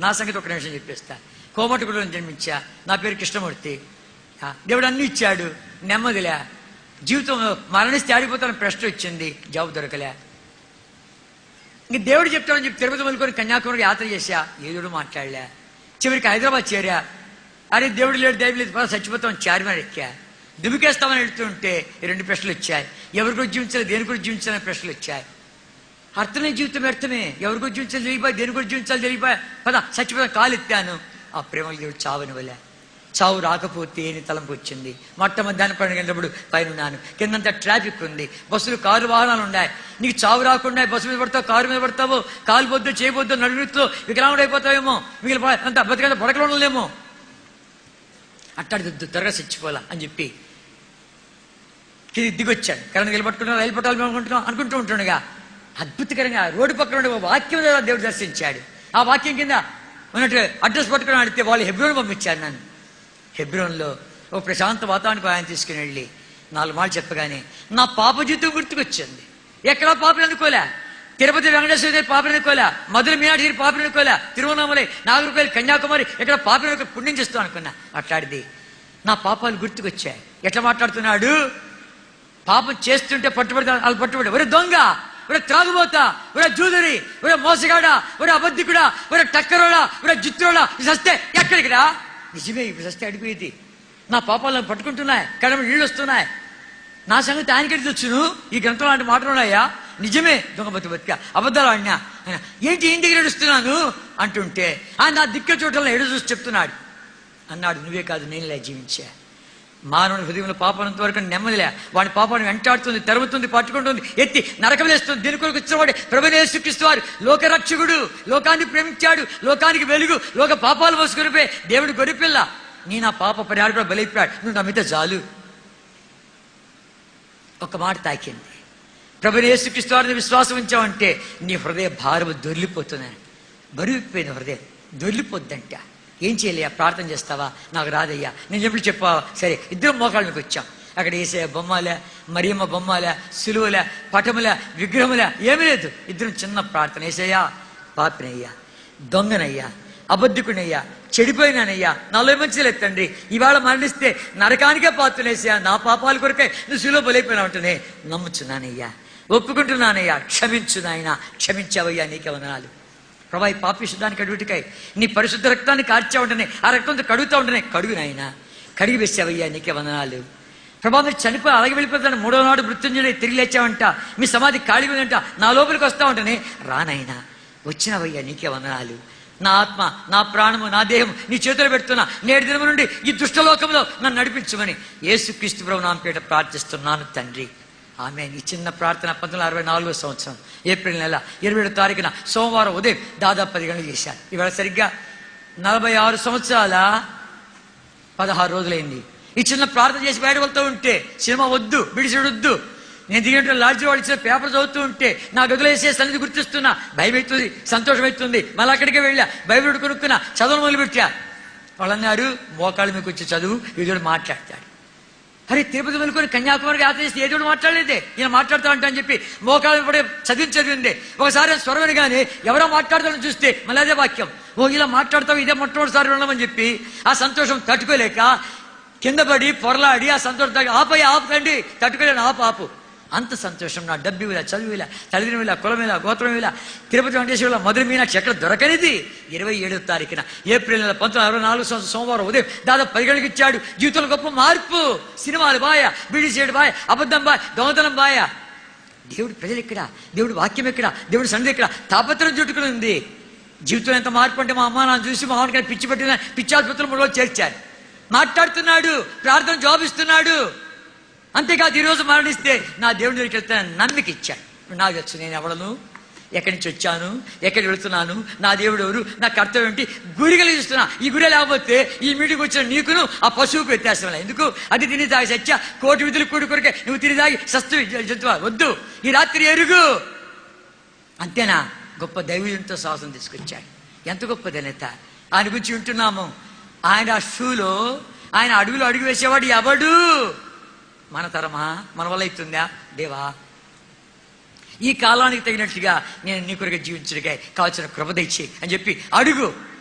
నా సంగతి ఒక నిమిషం చెప్పేస్తా. కోమటిగూడలో జన్మించా. నా పేరు కృష్ణమూర్తి. దేవుడు అన్ని ఇచ్చాడు. నెమ్మదిలే. జీవితం మరణిస్తే ఆడిపోతాను ప్రశ్న వచ్చింది. జవాబు దొరకలే. ఇంక దేవుడు చెప్తాడని చెప్పి తిరుపతి మొదలుకొని కన్యాకుమారి యాత్ర చేశా. ఏదో మాట్లాడలే. చివరికి హైదరాబాద్ చేరా. అరే దేవుడు లేడు దైవం లేదు. పద చచ్చిపోతాం చార్మినార్ ఎక్కా. దుమికేస్తామని వెళ్తుంటే రెండు ప్రశ్నలు వచ్చాయి. ఎవరి గురించి జీవించాలి దేని గురించి జీవించాలని ప్రశ్నలు వచ్చాయి. అర్థమే జీవితం వ్యర్థమే ఎవరి గురించి జీవించాలి తెలియపోయి దేని గురించి జీవించాలి తెలియపోయి పద చచ్చిపోయిన కాలు ఎత్తాను. ఆ ప్రేమలు దేవుడు చావని వలే. చావు రాకపోతే అని తలంపు వచ్చింది. మొట్ట మధ్యాహ్నం పన్నెండు పైన ఉన్నాను. కిందంతా ట్రాఫిక్ ఉంది. బస్సులు కారు వాహనాలు ఉన్నాయి. నీకు చావు రాకుండా బస్సు మీద పడతావు కారు మీద పడతావు కాలు పొద్దు చేయబోద్దు నడుగుతో వికలాంగుడు అయిపోతావేమో. మిగిలిన అంత బతికంత బడకలు ఉండలేమో. అట్టాడి త్వరగా చచ్చిపోలా అని చెప్పి కింద దిగొచ్చాడు కరెంట్ నిలబట్టుకున్నా రైలు పట్టాలి అనుకుంటున్నాం అనుకుంటూ ఉంటుండగా అద్భుతకరంగా రోడ్డు పక్కన ఉండే వాక్యం ద్వారా దేవుడు దర్శించాడు. ఆ వాక్యం కింద ఉన్నట్టు అడ్రస్ పట్టుకుని అడిగితే వాళ్ళు హెబ్రోన్ పంపించారు నన్ను. హెబ్రోన్లో ఒక ప్రశాంత వాతావరణకు ఆయన తీసుకుని వెళ్ళి నాలుగు మాటలు చెప్పగానే నా పాప జీవితం గుర్తుకొచ్చింది. ఎక్కడా పాపలు అనుకోలే. తిరుపతి వెంకటేశ్వర దగ్గర పాపలు అనుకోలే. మధుర మీనాక్షి పాపలు అనుకోలే. తిరువనామలై నాగరికోయలు కన్యాకుమారి ఎక్కడ పాపలు అనుకో పుణ్యం చేస్తాం అనుకున్నా. అట్లాడిది నా పాపాలు గుర్తుకొచ్చాయి. ఎట్లా మాట్లాడుతున్నాడు? పాపం చేస్తుంటే పట్టుబడి వాళ్ళు పట్టుబడి. ఒరే దొంగ! ఒరే త్రాగుబోతా ఒరే జూదరి ఒరే మోసగాడా ఒరే అబద్ధికుడా ఒరే టక్కరోడా ఒరే జిత్రోడా సస్తే ఎక్కడికి ఎక్కడికిరా నిజమే ఇప్పుడు సస్తే అడిపోయింది నా పాపాలను పట్టుకుంటున్నాయి కడమ నీళ్ళు వస్తున్నాయి. నా సంగతి ఆయనకి వచ్చును ఈ గ్రంథంలో లాంటి మాటలు ఉన్నాయా? నిజమే దొంగ బతిక అబద్ధాలు ఆడినా. ఏంటి ఏం దగ్గర ఏడుస్తున్నాను అంటుంటే ఆయన నా దిక్క చోట్ల ఎడు చూసి చెప్తున్నాడు. అన్నాడు నువ్వే కాదు నేనులే జీవించా. మానవుని హృదయంలో పాపనంత వరకు నెమ్మదిలే. వాడి పాపాన్ని వెంటాడుతుంది తరుముతుంది పట్టుకుంటుంది ఎత్తి నరకలేస్తుంది దీని కొరకు వచ్చినవాడు ప్రభునేసుక్రీస్తువారు లోకరక్షకుడు లోకాన్ని ప్రేమించాడు లోకానికి వెలుగు లోక పాపాలు మోసుకొనిపోయి దేవుడు గొరిపిల్ల. నీ నా పాప పరిహారం కూడా బలైపోయాడు నువ్వు నమ్మితే చాలు ఒక మాట తాకింది. ప్రభుని యేసుక్రీస్తువారిని విశ్వాసం ఉంచావంటే నీ హృదయ భారము దొర్లిపోతుందని బరువుపోయిన హృదయం దొర్లిపోద్దంట ఏం చేయలేయా ప్రార్థన చేస్తావా? నాకు రాదయ్యా. నేను చెప్పి చెప్పావా? సరే ఇద్దరు మోకాళ్ళ మీకు వచ్చాం. అక్కడ వేసే బొమ్మలే మరియమ్మ బొమ్మలే సులువులే పటములే విగ్రహములే ఏమీ లేదు. ఇద్దరం చిన్న ప్రార్థన. వేసేయ్యా పాపినయ్యా దొంగనయ్యా అబద్ధికునయ్యా చెడిపోయినానయ్యా నాలో మంచి తండ్రి. ఇవాళ మరణిస్తే నరకానికే పాత్రనేసా నా పాపాల కొరకే నువ్వు సులువు బలైపోయినా ఉంటేనే నమ్ముచున్నానయ్యా. ఒప్పుకుంటున్నానయ్యా. క్షమించు నాయన. క్షమించావయ్యా. నీకే వందనాలు. ప్రభా ఈ పాపిశుద్ధానికి అడుగుటికాయ. నీ పరిశుద్ధ రక్తాన్ని కార్చా ఉంటేనే ఆ రక్తంతో కడుగుతా ఉంటేనే కడుగు నాయన. కడిగి వేసావయ్యా నీకే వందనాలు ప్రభా మీరు చనిపోయి అలాగే వెళ్ళిపోతాను మూడో నాడు మృత్యుంజయుడు తిరిగి లేచావంట. మీ సమాధి ఖాళీ ఉందంట. నా లోపలికి వస్తా ఉంటనే రానైనా వచ్చినవయ్యా నీకే వందనాలు నా ఆత్మ నా ప్రాణము నా దేహం నీ చేతులు పెడుతున్నా. నేటి దినము నుండి ఈ దుష్టలోకంలో నన్ను నడిపించమని యేసుక్రీస్తు ప్రభు నామపేట ప్రార్థిస్తున్నాను తండ్రి. ఆమె ఈ చిన్న ప్రార్థన పంతొమ్మిది అరవై నాలుగో సంవత్సరం ఏప్రిల్ నెల ఇరవై ఏడు తారీఖున సోమవారం ఉదయం దాదాపు పది గంటలు చేశాను ఇవాళ సరిగ్గా నలభై ఆరు సంవత్సరాల పదహారు రోజులైంది. ఈ చిన్న ప్రార్థన చేసి బయట వెళ్తూ ఉంటే సినిమా వద్దు బిడిసిడొద్దు నేను దిగినట్టు లాడ్జి వాళ్ళు ఇచ్చిన పేపర్ చదువుతూ ఉంటే నా గదులు వేసే సన్నిధి గుర్తిస్తున్నా భయం అవుతుంది సంతోషం అవుతుంది మళ్ళీ అక్కడికే వెళ్ళా బైబిల్ కొనుక్కున్నా చదువు మొదలుపెట్టా. వాళ్ళన్నారు మోకాళ్ళ మీకు వచ్చి చదువు వీడు మాట్లాడతాడు. అరే తిరుపతి వెళ్ళుకొని కన్యాకుమారికి యాత్ర చేసి ఏదో మాట్లాడలేదే. ఈయన మాట్లాడుతా అని చెప్పి మోకాలు పడే చదివి చదివింది. ఒకసారి స్వరమని కానీ ఎవరో మాట్లాడతాడని చూస్తే మళ్ళీ అదే వాక్యం. ఓ ఇలా మాట్లాడతాం ఇదే మొట్టమొదటిసారి వినమని చెప్పి ఆ సంతోషం తట్టుకోలేక కింద పడి పొరలాడి ఆ సంతోషం ఆపై ఆపకండి తట్టుకోలేను ఆపు ఆపు. అంత సంతోషం. నా డబ్బు ఇలా చదువు ఇలా తల్లిదండ్రులు ఇలా కులం ఇలా గోత్రం ఇలా తిరుపతి వెంకటేశ్వరుల మధుర మీనాక్షి ఎక్కడ దొరకనిది? ఇరవై ఏడో తారీఖున ఏప్రిల్ నెల పంతొమ్మిది అరవై నాలుగు సంవత్సరం సోమవారం ఉదయం దాదాపు పది గంటలకు ఇచ్చాడు. జీవితంలో గొప్ప మార్పు. సినిమాలు బాయ బీడీ చేయడు బాయ్ అబద్ధం బాయ్ దొంగతనం బాయ. దేవుడు ప్రజలు ఎక్కడ? దేవుడు వాక్యం ఎక్కడ? దేవుడు సన్నిధి ఎక్కడ? తాపత్రం చుట్టుకుని ఉంది. జీవితంలో ఎంత మార్పు అంటే మా అమ్మ నాన్న చూసి మా అమ్మకి పిచ్చి పెట్టిన పిచ్చి ఆసుపత్రులు చేర్చారు. మాట్లాడుతున్నాడు ప్రార్థన జవాబిస్తున్నాడు అంతేకాదు ఈరోజు మరణిస్తే నా దేవుడి దగ్గరికి వెళ్తాను నమ్మిక ఇచ్చాడు నాకు వచ్చు నేను ఎవడను ఎక్కడి నుంచి వచ్చాను ఎక్కడికి వెళుతున్నాను నా దేవుడు ఎవరు నా కర్తవ్యం ఏంటి? గురి కలిగిస్తున్నా ఈ గురి లేకపోతే ఈ మీటికి వచ్చిన నీకును ఆ పశువుకు వ్యత్యాసం ఎందుకు? అది తిని తాగి సత్య కోటి విధులు కూడి కొరికే. నువ్వు తిని తాగి సస్తు జంతువు? వద్దు. ఈ రాత్రి ఎరుగు. అంతేనా? గొప్ప దైవజంతో సాహసం తీసుకొచ్చాడు. ఎంత గొప్ప ధన్యత. ఆయన గురించి వింటున్నాము. ఆయన ఆ షూలో ఆయన అడుగులు అడుగు వేసేవాడు ఎవడు? మన తరమా? మన వల్ల అవుతుందా? దేవా ఈ కాలానికి తగినట్టుగా నేను నీ కొరకు జీవించడిగా కావాల్సిన కృప తెచ్చి అని చెప్పి అడుగు.